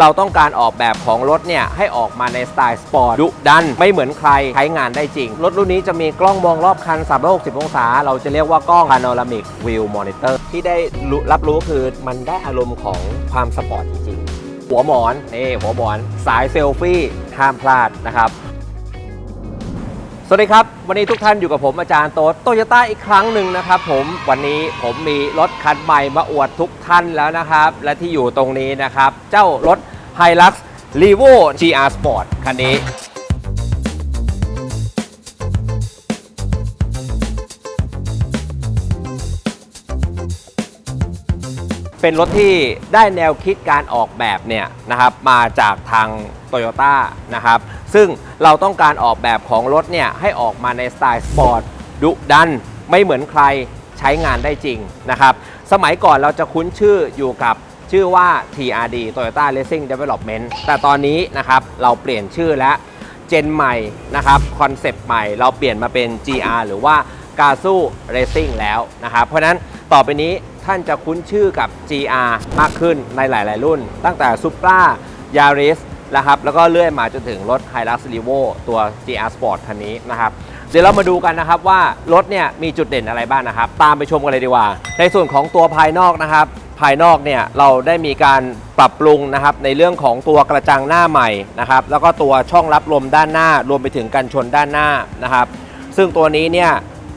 เราต้องการออกแบบของรถเนี่ยให้ออกมาในสไตล์สปอร์ตดุดัน ไม่เหมือนใครใช้งานได้จริง รถรุ่นนี้จะมีกล้องมองรอบคัน 360 องศา เราจะเรียกว่ากล้อง Panoramic View Monitor ที่ได้รับรู้คือมันได้อารมณ์ของความสปอร์ตจริงๆ หัวหมอนนี่หัวหมอน สายเซลฟี่ห้ามพลาดนะครับ สวัสดีครับ วันนี้ทุกท่านอยู่กับผมอาจารย์โต๊ดโตโยต้าอีกครั้งหนึ่งนะครับผมวันนี้ผมมีรถคันใหม่มาอวดทุกท่านแล้วนะครับ และที่อยู่ตรงนี้นะครับ เจ้ารถ Hilux Levo GR Sport คันนี้ เป็นรถที่ได้แนวคิดการออกแบบเนี่ยนะครับมาจากทาง t o y ยต้นะครับซึ่งเราต้องการออกแบบของรถเนี่ยให้ออกมาในสไตล์สปอร์ตดุดัน ไม่เหมือนใครใช้งานได้จริงนะครับสมัยก่อนเราจะคุ้นชื่ออยู่กับชื่อว่า TRD Toyota Racing Development แต่ตอนนี้นะครับเราเปลี่ยนชื่อแล้วเจนใหม่นะครับคอนเซปต์ใหม่เราเปลี่ยนมาเป็น GR หรือว่า g a z o Racing แล้วนะครับเพราะนั้นต่อไปนี้ ท่านจะคุ้นชื่อกับ GR มากขึ้นในหลาย ๆ รุ่น ตั้งแต่ Supra Yaris นะครับแล้วก็เลื่อยมาจนถึงรถ Hilux Revo ตัว GR Sport คันนี้นะครับเดี๋ยวเรามาดูกันนะครับว่ารถเนี่ยมีจุดเด่นอะไรบ้างนะครับ ตามไปชมกันเลยดีกว่า ในส่วนของตัวภายนอกนะครับ ภายนอกเนี่ยเราได้มีการปรับปรุงนะครับในเรื่องของตัวกระจังหน้าใหม่นะครับแล้วก็ตัวช่องรับลมด้านหน้ารวมไปถึงกันชนด้านหน้านะครับ ซึ่งตัวนี้เนี่ย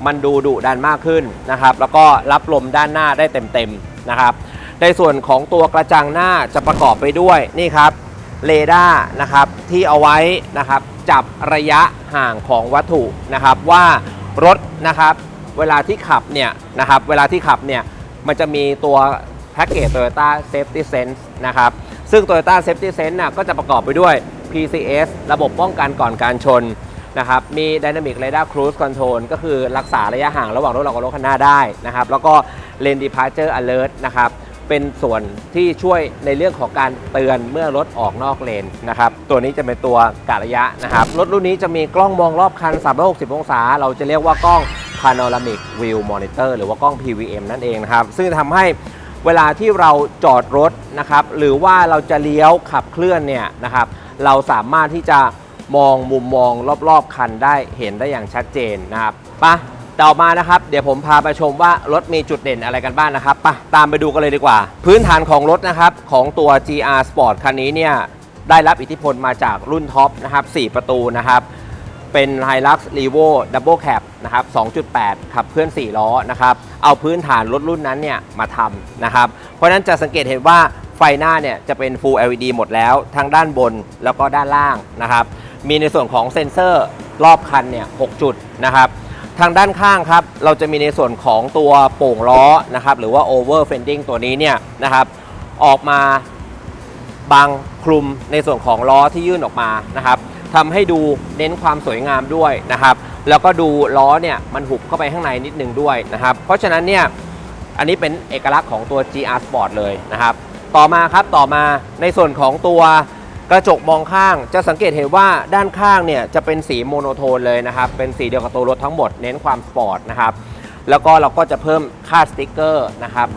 มันดูดุดันมากขึ้นนะครับ แล้วก็รับลมด้านหน้าได้เต็มๆนะครับ ในส่วนของตัวกระจังหน้าจะประกอบไปด้วยนี่ครับเรดาร์นะครับที่เอาไว้นะครับจับระยะห่างของวัตถุนะครับว่ารถนะครับเวลาที่ขับเนี่ยนะครับเวลาที่ขับเนี่ยมันจะมีตัวแพ็กเกจ Toyota Safety Sense นะครับซึ่ง Toyota Safety Sense น่ะก็จะประกอบไปด้วย PCS ระบบป้องกันก่อนการชน นะครับมี Dynamic Radar Cruise Control ก็คือรักษาระยะห่างระหว่างรถเรากับรถคันหน้าได้นะครับแล้วก็ Lane Departure Alert นะครับเป็นส่วนที่ช่วยในเรื่องของการเตือนเมื่อรถออกนอกเลนนะครับตัวนี้จะเป็นตัวกะระยะนะครับรถรุ่นนี้จะมีกล้องมองรอบคัน 360 องศา เราจะเรียกว่ากล้อง Panoramic View Monitor หรือว่ากล้อง PVM นั่นเองนะครับซึ่งทำให้เวลาที่เราจอดรถนะครับหรือว่าเราจะเลี้ยวขับเคลื่อนเนี่ยนะครับเราสามารถที่จะ มองมุมมองรอบๆ คันได้เห็นได้อย่างชัดเจนนะครับปะต่อมานะครับ เดี๋ยวผมพาไปชมว่ารถมีจุดเด่นอะไรกันบ้างนะครับปะตามไปดูกันเลยดีกว่า พื้นฐานของรถนะครับของตัว GR Sport คันนี้เนี่ยได้รับอิทธิพลมาจากรุ่นท็อปนะครับ4ประตูนะครับเป็น Hilux Revo Double Cab นะครับ 2.8 ขับเคลื่อน 4 ล้อนะครับ เอาพื้นฐานรถรุ่นนั้นเนี่ยมาทำนะครับ เพราะฉะนั้นจะสังเกตเห็นว่าไฟหน้าเนี่ยจะเป็น Full LED หมดแล้ว ทั้งด้านบนแล้วก็ด้านล่างนะครับ มีในส่วนของเซ็นเซอร์รอบคันเนี่ย6จุดนะครับ ทางด้านข้างครับ เราจะมีในส่วนของตัวโป่งล้อนะครับ หรือว่า over fending ตัวนี้เนี่ยนะครับ ออกมาบางคลุมในส่วนของล้อที่ยื่นออกมานะครับทำให้ดูเน้นความสวยงามด้วยนะครับ แล้วก็ดูล้อเนี่ยมันหุบเข้าไปข้างในนิดนึงด้วยนะครับ เพราะฉะนั้นเนี่ยอันนี้เป็นเอกลักษณ์ของตัว GR Sport เลยนะครับ ต่อมาครับต่อมาในส่วนของตัว กระจกมองข้างจะสังเกตเห็นว่าด้านข้างเนี่ยจะเป็นสีโมโนโทนเลยนะครับ เป็นสีเดียวกับตัวรถทั้งหมดเน้นความสปอร์ตนะครับ แล้วก็เราก็จะเพิ่มค่าสติกเกอร์นะครับ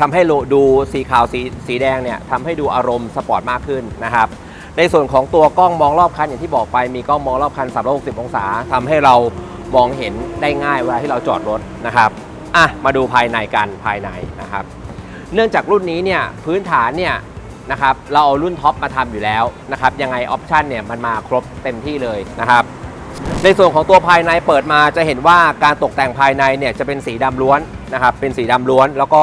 ทำให้ดูสีขาวสีสีแดงเนี่ยทำให้ดูอารมณ์สปอร์ตมากขึ้นนะครับ ในส่วนของตัวกล้องมองรอบคันอย่างที่บอกไปมีกล้องมองรอบคัน 360 องศาทำให้เรามองเห็นได้ง่ายเวลาที่เราจอดรถนะครับอะมาดูภายในกันภายในนะครับ เนื่องจากรุ่นนี้เนี่ยพื้นฐานเนี่ย นะครับเราเอารุ่นท็อปมาทำอยู่แล้วนะครับยังไงออปชันเนี่ยมันมาครบเต็มที่เลยนะครับในส่วนของตัวภายในเปิดมาจะเห็นว่าการตกแต่งภายในเนี่ยจะเป็นสีดำล้วนนะครับเป็นสีดำล้วน แล้วก็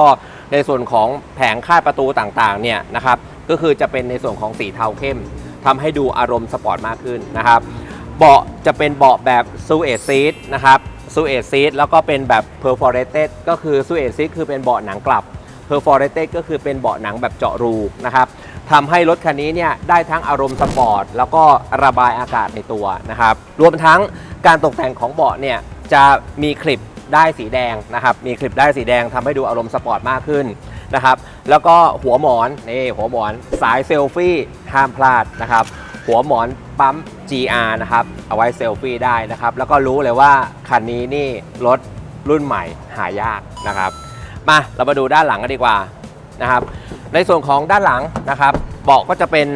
ในส่วนของแผงคาดประตูต่างๆเนี่ยนะครับก็คือจะเป็นในส่วนของสีเทาเข้มทำให้ดูอารมณ์สปอร์ตมากขึ้นนะครับเบาะจะเป็นเบาะแบบซูเอซซีทนะครับซูเอซซีทแล้วก็เป็นแบบ perforated ก็คือซูเอซซีทคือเป็นเบาะหนังกลับ perforated ก็คือเป็นเบาะหนังแบบเจาะรูนะครับทำให้รถคันนี้เนี่ยได้ทั้งอารมณ์สปอร์ต แล้วก็ระบายอากาศในตัวนะครับ รวมทั้งการตกแต่งของเบาะเนี่ยจะมีคลิปได้สีแดงนะครับ มีคลิปได้สีแดงทำให้ดูอารมณ์สปอร์ตมากขึ้นนะครับ แล้วก็หัวหมอนนี่หัวหมอนสายเซลฟี่ห้ามพลาดนะครับ หัวหมอนปั๊ม GR นะครับ เอาไว้เซลฟี่ได้นะครับ แล้วก็รู้เลยว่าคันนี้นี่รถรุ่นใหม่หายากนะครับ มาเรามาดูด้านหลังกันดีกว่านะครับ ในส่วนของด้านหลังนะครับ เบาะก็จะเป็น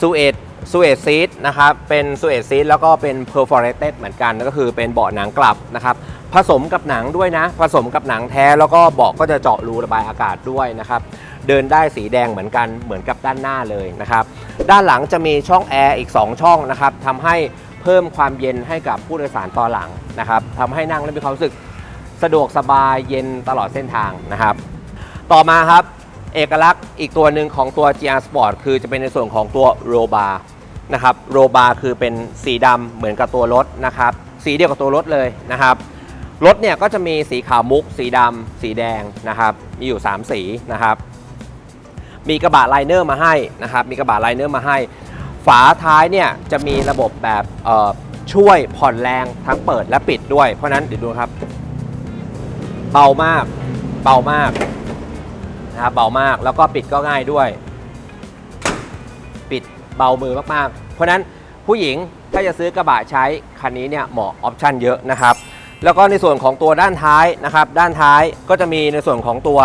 ซูเอตซูเอตซีทนะครับ เป็นซูเอตซีทแล้วก็เป็น perforated เหมือนกันก็คือเป็นเบาะหนังกลับนะครับ ผสมกับหนังด้วยนะ ผสมกับหนังแท้แล้วก็เบาะก็จะเจาะรูระบายอากาศด้วยนะครับ เดินได้สีแดงเหมือนกันเหมือนกับด้านหน้าเลยนะครับ ด้านหลังจะมีช่องแอร์อีก 2 ช่องนะครับทำให้เพิ่มความเย็นให้กับผู้โดยสารตอนหลังนะครับทำให้นั่งแล้วมีความรู้สึก สะดวกสบายเย็นตลอดเส้นทางนะครับ ต่อมาครับ เอกลักษณ์อีกตัวหนึ่งของตัว GR Sport คือจะเป็นในส่วนของตัวโรบาร์นะครับโรบาร์คือเป็นสีดำเหมือนกับตัวรถนะครับ สีเดียวกับตัวรถเลยนะครับรถเนี่ยก็จะมีสีขาวมุก สีดำสีแดงนะครับ มีอยู่ 3 สีนะครับ มีกระบะไลเนอร์มาให้นะครับ มีกระบะไลเนอร์มาให้ ฝาท้ายเนี่ยจะมีระบบแบบช่วยผ่อนแรงทั้งเปิดและปิดด้วย เพราะนั้นเดี๋ยวดูครับ เบามาก เบามากนะครับเบามากแล้วก็ปิดก็ง่ายด้วย ปิดเบามือมากๆ เพราะฉะนั้นผู้หญิงถ้าจะซื้อกระบะใช้คันนี้เนี่ยเหมาะออปชั่นเยอะนะครับ แล้วก็ในส่วนของตัวด้านท้ายนะครับ ด้านท้ายก็จะมีในส่วนของตัว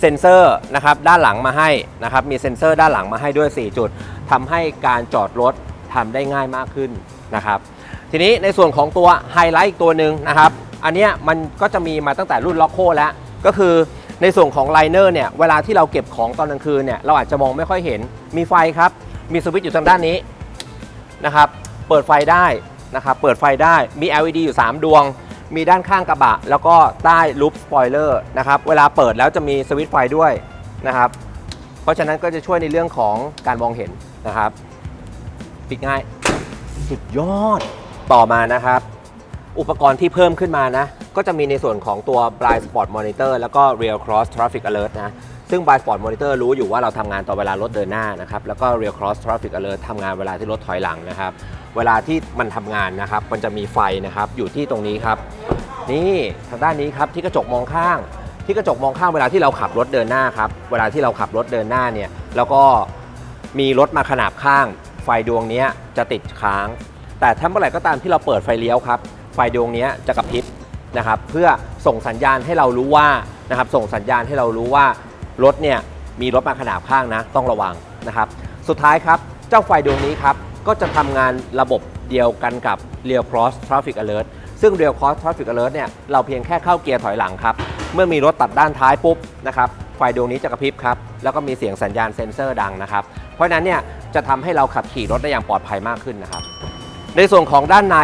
เซ็นเซอร์นะครับด้านหลังมาให้นะครับ มีเซ็นเซอร์ด้านหลังมาให้ด้วย 4 จุดทำให้การจอดรถทำได้ง่ายมากขึ้นนะครับ ทีนี้ในส่วนของตัวไฮไลท์อีกตัวหนึ่งนะครับ อันเนี้ยมันก็จะมีมาตั้งแต่รุ่นล็อกโคแล้ว ก็คือในส่วนของไลเนอร์เนี่ยเวลาที่เราเก็บของตอนกลางคืนเนี่ยเราอาจจะมองไม่ค่อยเห็นมีไฟครับ มีสวิตช์อยู่ทางด้านนี้นะครับเปิดไฟได้นะครับเปิดไฟได้มี LED อยู่ 3 ดวง มีด้านข้างกระบะ แล้วก็ใต้ลูปสปอยเลอร์นะครับเวลาเปิดแล้วจะมีสวิตช์ไฟด้วยนะครับเพราะฉะนั้นก็จะช่วยในเรื่องของการมองเห็นนะครับ ปิดง่าย สุดยอดต่อมานะครับ อุปกรณ์ที่เพิ่มขึ้นมานะ ก็จะมีในส่วนของตัว Blind Spot Monitor แล้วก็ Real Cross Traffic Alert นะ ซึ่ง Blind Spot Monitor รู้อยู่ว่าเราทำงานต่อเวลารถเดินหน้านะครับ แล้วก็ Real Cross Traffic Alert ทำงานเวลาที่รถถอยหลังนะครับ เวลาที่มันทำงานนะครับ มันจะมีไฟนะครับอยู่ที่ตรงนี้ครับ นี่ทางด้านนี้ครับที่กระจกมองข้าง ที่กระจกมองข้างเวลาที่เราขับรถเดินหน้าครับ เวลาที่เราขับรถเดินหน้าเนี่ย แล้วก็มีรถมาขนาบข้าง ไฟดวงนี้จะติดค้าง แต่ถ้าเมื่อไหร่ก็ตามที่เราเปิดไฟเลี้ยวครับ ไฟดวงนี้จะกระพริบนะครับเพื่อส่งสัญญาณให้เรารู้ว่านะครับส่งสัญญาณให้เรารู้ว่ารถเนี่ยมีรถมาขนาบข้างนะต้องระวังนะครับสุดท้ายครับเจ้าไฟดวงนี้ครับก็จะทำงานระบบเดียวกันกับ Real Cross Traffic Alert ซึ่ง Real Cross Traffic Alert เนี่ยเราเพียงแค่เข้าเกียร์ถอยหลังครับเมื่อมีรถตัดด้านท้ายปุ๊บนะครับไฟดวงนี้จะกระพริบครับแล้วก็มีเสียงสัญญาณเซ็นเซอร์ดังนะครับเพราะฉะนั้นเนี่ยจะทำให้เราขับขี่รถได้อย่างปลอดภัยมากขึ้นนะครับ ในส่วนของด้านใน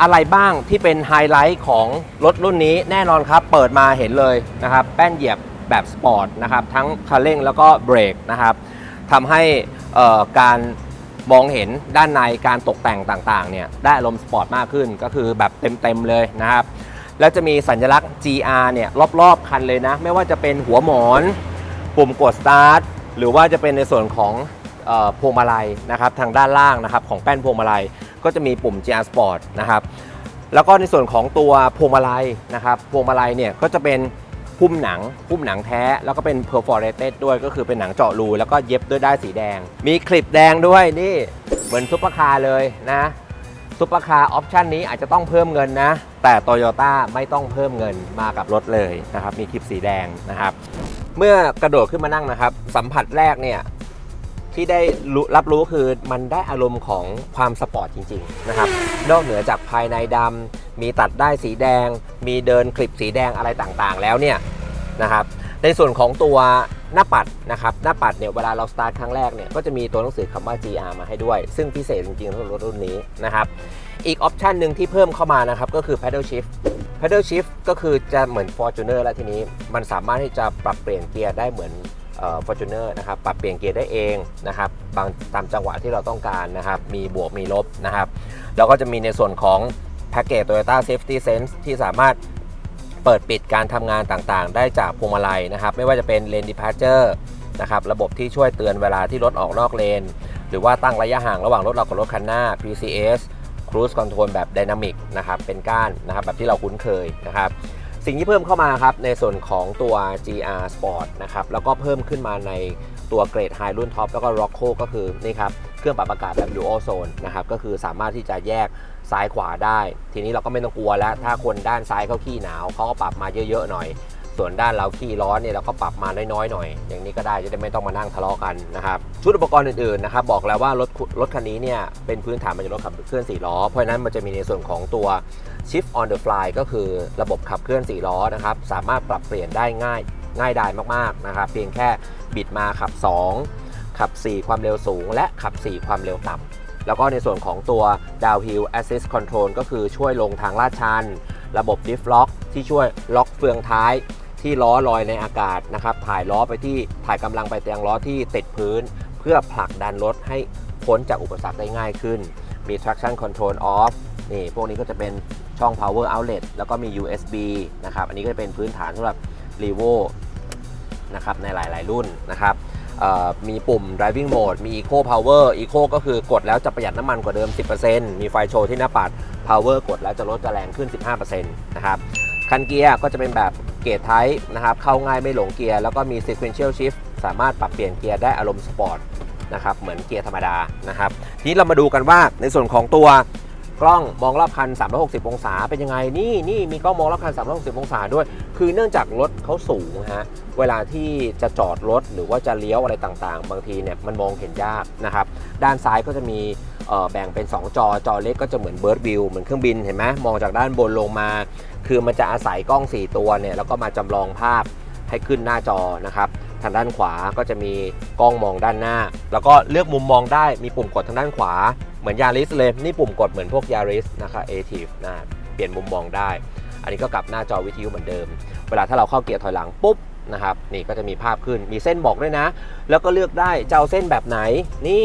อะไรบ้างที่เป็นไฮไลท์ของรถรุ่นนี้แน่นอนครับ เปิดมาเห็นเลยนะครับแป้นเหยียบแบบสปอร์ตนะครับทั้งคันเร่งแล้วก็เบรกนะครับทำให้การมองเห็นด้านในการตกแต่งต่างๆเนี่ยได้อารมณ์สปอร์ตมากขึ้นก็คือแบบเต็มๆเลยนะครับแล้วจะมีสัญลักษณ์ GR เนี่ยรอบๆคันเลยนะ ไม่ว่าจะเป็นหัวหมอน ปุ่มกดสตาร์ทหรือว่าจะเป็นในส่วนของออพวงมาลัยนะครับทางด้านล่างนะครับของแป้นพวงมาลัย ก็จะมีปุ่ม GR Sport นะครับแล้วก็ในส่วนของตัวพวงมาลัยนะครับพวงมาลัยเนี่ยก็จะเป็นพุ่มหนังพุ่มหนังแท้ แล้วก็เป็น perforated ด้วยก็คือเป็นหนังเจาะรูแล้วก็เย็บด้วยด้ายสีแดง มีคลิปแดงด้วยนี่เหมือนซุปเปอร์คาร์เลยนะซุปเปอร์คาร์ออปชันนี้อาจจะต้องเพิ่มเงินนะ แต่ Toyota ไม่ต้องเพิ่มเงินมากับรถเลยนะครับ มีคลิปสีแดงนะครับ เมื่อกระโดดขึ้นมานั่งนะครับ สัมผัสแรกเนี่ย ที่ได้รู้รับรู้คือมันได้อารมณ์ของความสปอร์ตจริงๆนะครับนอกเหนือจากภายในดำมีตัดได้สีแดง มีเดินคลิปสีแดงอะไรต่างๆ แล้วเนี่ยนะครับในส่วนของตัวหน้าปัดนะครับหน้าปัดเนี่ยเวลาเราสตาร์ทครั้งแรกเนี่ยก็จะมีตัวหนังสือคำว่า GR มาให้ด้วย ซึ่งพิเศษจริงๆสำหรับรถรุ่นนี้นะครับอีกออปชันหนึ่งที่เพิ่มเข้ามานะครับก็คือ paddle shift paddle shift ก็คือจะเหมือน Fortuner แล้วทีนี้ มันสามารถที่จะปรับเปลี่ยนเกียร์ได้เหมือน ฟอร์จูเนอร์นะครับปรับเปลี่ยนเกียร์ได้เองนะครับบางตามจังหวะที่เราต้องการนะครับมีบวกมีลบนะครับแล้วก็จะมีในส่วนของแพ็กเกจ Toyota Safety Sense ที่สามารถเปิดปิดการทำงานต่างๆ ได้จากพวงมาลัยนะครับ ไม่ว่าจะเป็น Lane Departure นะครับระบบที่ช่วยเตือนเวลาที่รถออกนอกเลน หรือว่าตั้งระยะห่างระหว่างรถเรากับรถคันหน้า PCS Cruise Control แบบ Dynamic นะครับเป็นก้านนะครับแบบที่เราคุ้นเคยนะครับ สิ่งที่เพิ่มเข้ามาครับในส่วนของตัว GR Sport นะครับแล้วก็เพิ่มขึ้นมาในตัวเกรดไฮรุ่นท็อปแล้วก็ Rocco ก็คือนี่ครับเครื่องปรับอากาศแบบ Dual Zone นะครับก็คือสามารถที่จะแยกซ้ายขวาได้ ทีนี้เราก็ไม่ต้องกลัวแล้ว ถ้าคนด้านซ้ายเขาขี้หนาวเขาก็ปรับมาเยอะๆหน่อย ส่วนด้านเราขี้ร้อนเนี่ยเราก็ปรับมาน้อยๆหน่อย อย่างนี้ก็ได้จะได้ไม่ต้องมานั่งทะเลาะกันนะครับชุดอุปกรณ์อื่นๆนะครับบอกแล้วว่ารถรถคันนี้เนี่ยเป็นพื้นฐานมาจากรถขับเคลื่อน4ล้อ เพราะฉะนั้นมันจะมีในส่วนของตัว shift on the fly ก็คือระบบขับเคลื่อน4ล้อนะครับสามารถปรับเปลี่ยนได้ง่ายง่ายดายมากๆนะครับเพียงแค่บิดมาขับ 2 ขับ 4 ความเร็วสูง และขับ 4 ความเร็วต่ำแล้วก็ในส่วนของตัว downhill assist control ก็คือช่วยลงทางลาดชัน ระบบ diff lock ที่ช่วยล็อกเฟืองท้าย ที่ล้อลอยในอากาศนะครับถ่ายล้อไปที่ถ่ายกำลังไปยังล้อที่ติดพื้น เพื่อผลักดันรถให้พ้นจากอุปสรรคได้ง่ายขึ้น มี traction control off นี่พวกนี้ก็จะเป็นช่อง power outlet แล้วก็มี USB นะครับอันนี้ก็จะเป็นพื้นฐานสำหรับ r e v o นะครับในหลาย ๆ รุ่นนะครับมีปุ่ม driving mode มี eco power eco ก็คือกดแล้วจะประหยัดน้ำมันกว่าเดิม 10%มีไฟโชว์ที่หน้าปัด power กดแล้วจะลดจะแรงขึ้น 15%นะครับคันเกียร์ก็จะเป็นแบบ เกียร์ไทป์นะครับเข้าง่ายไม่หลงเกียร์แล้วก็มี sequential shift สามารถปรับเปลี่ยนเกียร์ได้อารมณ์สปอร์ตนะครับเหมือนเกียร์ธรรมดานะครับทีนี้เรามาดูกันว่าในส่วนของตัวกล้องมองรอบคัน 360 องศาเป็นยังไงนี่นี่มีกล้องมองรอบคัน 360 องศาด้วย คือเนื่องจากรถเขาสูงฮะเวลาที่จะจอดรถหรือว่าจะเลี้ยวอะไรต่างๆ บางทีเนี่ยมันมองเห็นยากนะครับด้านซ้ายก็จะมี แบ่งเป็น 2 จอ จอเล็กก็จะเหมือนเบิร์ดวิวเหมือนเครื่องบินเห็นไหมมองจากด้านบนลงมา คือมันจะอาศัยกล้อง 4 ตัวเนี่ยแล้วก็มาจำลองภาพให้ขึ้นหน้าจอนะครับทางด้านขวาก็จะมีกล้องมองด้านหน้า แล้วก็เลือกมุมมองได้มีปุ่มกดทางด้านขวา เหมือนยาริสเลยนี่ปุ่มกดเหมือนพวกยาริสนะครับ a t i v นะเปลี่ยนมุมมองได้ อันนี้ก็กลับหน้าจอวิทยุเหมือนเดิม เวลาถ้าเราเข้าเกียร์ถอยหลังปุ๊บนะครับนี่ก็จะมีภาพขึ้นมีเส้นบอกด้วยนะ แล้วก็เลือกได้จะเอาเส้นแบบไหนนี่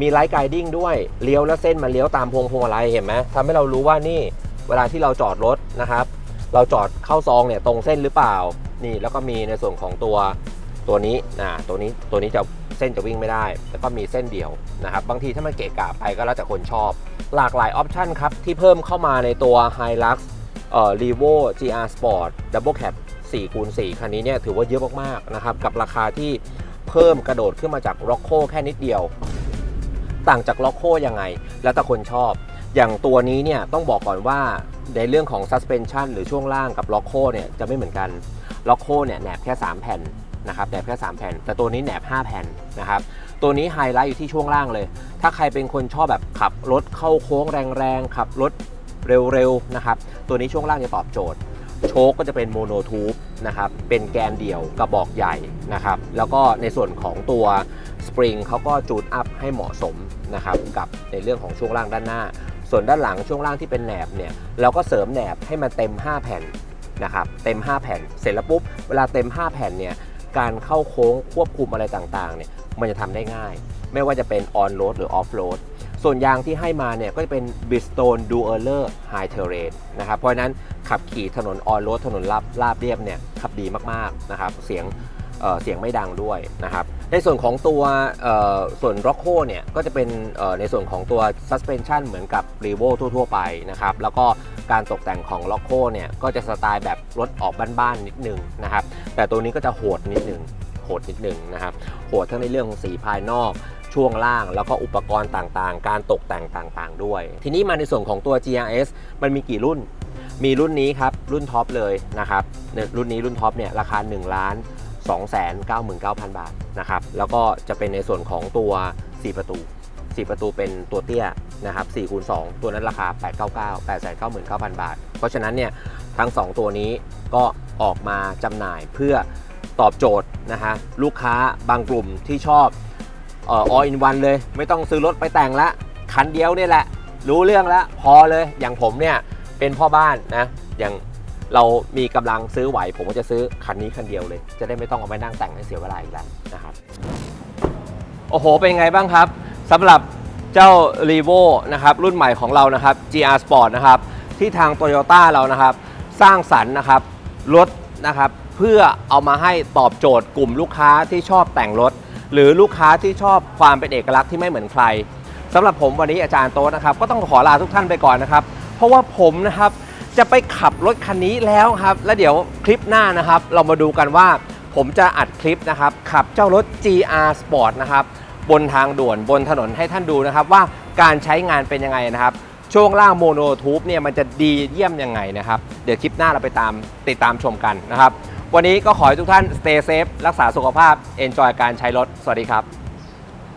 มีไลท์ไกดิ้งด้วย เลี้ยวแล้วเส้นมันเลี้ยวตามพวงพวงมาลัยเห็นไหมทำให้เรารู้ว่านี่เวลาที่เราจอดรถนะครับ เราจอดเข้าซองเนี่ยตรงเส้นหรือเปล่า นี่แล้วก็มีในส่วนของตัวตัวนี้นะตัวนี้ตัวนี้จะเส้นจะวิ่งไม่ได้ แล้วก็มีเส้นเดียวนะครับ บางทีถ้ามันเกะกะไปก็แล้วแต่คนชอบ หลากหลายออปชันครับ ที่เพิ่มเข้ามาในตัว Hilux เอ่อ Revo GR Sport Double Cab 4คูณ4คันนี้เนี่ยถือว่าเยอะมากๆนะครับ กับราคาที่เพิ่มกระโดดขึ้นมาจาก Rocco แค่นิดเดียว ต่างจาก Rocco ยังไง แล้วแต่คนชอบ อย่างตัวนี้เนี่ยต้องบอกก่อนว่าในเรื่องของ suspension หรือช่วงล่างกับ Rocco เนี่ยจะไม่เหมือนกัน Rocco เนี่ยแหนบแค่ 3 แผ่นนะครับแหนบแค่ 3 แผ่น แต่ตัวนี้แหนบ 5 แผ่นนะครับตัวนี้ไฮไลท์อยู่ที่ช่วงล่างเลย ถ้าใครเป็นคนชอบแบบขับรถเข้าโค้งแรงๆขับรถเร็วๆนะครับตัวนี้ช่วงล่างจะตอบโจทย์โชคก็จะเป็นโมโนทูบนะครับเป็นแกนเดี่ยวกระบอกใหญ่นะครับแล้วก็ในส่วนของตัว ปริงเขาก็จูนอัพให้เหมาะสมนะครับกับในเรื่องของช่วงล่างด้านหน้า ส่วนด้านหลังช่วงล่างที่เป็นแหนบเนี่ยเราก็เสริมแหนบให้มันเต็ม 5 แผ่นนะครับเต็ม 5 แผ่น เสร็จแล้วปุ๊บเวลาเต็ม 5 แผ่นเนี่ยการเข้าโค้งควบคุมอะไรต่างๆเนี่ยมันจะทำได้ง่าย ไม่ว่าจะเป็นออนโรดหรือออฟโรดส่วนยางที่ให้มาเนี่ยก็จะเป็น Bridgestone Dueler High Terrain นะครับเพราะฉะนั้นขับขี่ถนนออนโรดถนนราบราบเรียบเนี่ยขับดีมากๆนะครับเสียงเเสียงไม่ดังด้วยนะครับ ในส่วนของตัวเอ่อส่วน r o c k o เนี่ยก็จะเป็นในส่วนของตัว suspension เหมือนกับ r e v o ทั่ว ๆ ไปนะครับ แล้วก็การตกแต่งของ r o c k o เนี่ยก็จะสไตล์แบบรถออกบ้านๆนิดนึงนะครับ แต่ตัวนี้ก็จะโหดนิดนึงโหดนิดนึงนะครับ โหดทั้งในเรื่องของสีภายนอกช่วงล่างแล้วก็อุปกรณ์ต่างๆ การตกแต่งต่างๆ ด้วย ทีนี้มาในส่วนของตัว GRS มันมีกี่รุ่น มีรุ่นนี้ครับรุ่นท็อปเลยนะครับรุ่นนี้รุ่นท็อปเนี่ยราคา1ล้าน 299,000 บาทนะครับ แล้วก็จะเป็นในส่วนของตัว 4 ประตู 4 ประตูเป็นตัวเตี้ยนะครับ4คูณ2ตัวนั้นราคา 899 899,000 บาท เพราะฉะนั้นเนี่ยทั้ง 2 ตัวนี้ก็ออกมาจำหน่ายเพื่อตอบโจทย์นะฮะลูกค้าบางกลุ่มที่ชอบเอ่อ all in one เลย ไม่ต้องซื้อรถไปแต่งละคันเดียวเนี่ยแหละ รู้เรื่องแล้วพอเลยอย่างผมเนี่ยเป็นพ่อบ้านนะอย่าง เรามีกำลังซื้อไหว ผมก็จะซื้อคันนี้คันเดียวเลย จะได้ไม่ต้องเอาไปนั่งแต่งให้เสียเวลาอีกแล้วนะครับ โอ้โห เป็นไงบ้างครับสำหรับเจ้า r e v o นะครับรุ่นใหม่ของเรานะครับ GR Sport นะครับที่ทาง Toyota เรานะครับ สร้างสรรค์นะครับรถนะครับเพื่อเอามาให้ตอบโจทย์กลุ่มลูกค้าที่ชอบแต่งรถ หรือลูกค้าที่ชอบความเป็นเอกลักษณ์ที่ไม่เหมือนใครสำหรับผมวันนี้อาจารย์โต๊ะนะครับ ก็ต้องขอลาทุกท่านไปก่อนนะครับ เพราะว่าผมนะครับ จะไปขับรถคันนี้แล้วครับ แล้วเดี๋ยวคลิปหน้านะครับ เรามาดูกันว่าผมจะอัดคลิปนะครับ ขับเจ้ารถ GR Sport นะครับ บนทางด่วนบนถนนให้ท่านดูนะครับ ว่าการใช้งานเป็นยังไงนะครับ ช่วงล่างโมโนทูบเนี่ยมันจะดีเยี่ยมยังไงนะครับ เดี๋ยวคลิปหน้าเราไปตามติดตามชมกันนะครับ วันนี้ก็ขอให้ทุกท่าน stay safe รักษาสุขภาพ enjoy การใช้รถ สวัสดีครับ